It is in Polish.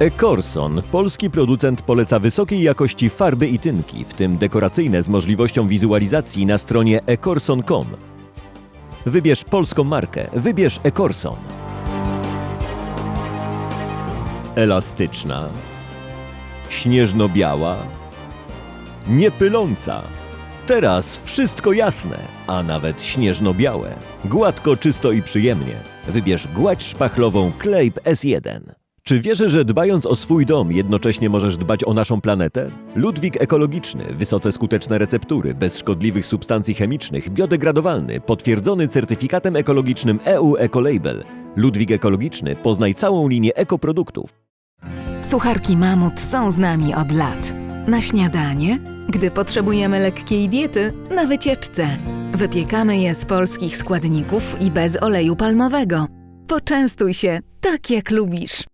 Ecorson, polski producent poleca wysokiej jakości farby i tynki, w tym dekoracyjne z możliwością wizualizacji na stronie ecorson.com. Wybierz polską markę, wybierz Ecorson. Elastyczna, śnieżno-biała, niepyląca. Teraz wszystko jasne, a nawet śnieżno-białe. Gładko, czysto i przyjemnie. Wybierz gładź szpachlową Kleip S1. Czy wierzę, że dbając o swój dom jednocześnie możesz dbać o naszą planetę? Ludwik ekologiczny, wysoce skuteczne receptury, bez szkodliwych substancji chemicznych, biodegradowalny, potwierdzony certyfikatem ekologicznym EU Ecolabel. Ludwik ekologiczny, poznaj całą linię ekoproduktów. Sucharki Mamut są z nami od lat. Na śniadanie, gdy potrzebujemy lekkiej diety, na wycieczce. Wypiekamy je z polskich składników i bez oleju palmowego. Poczęstuj się tak, jak lubisz.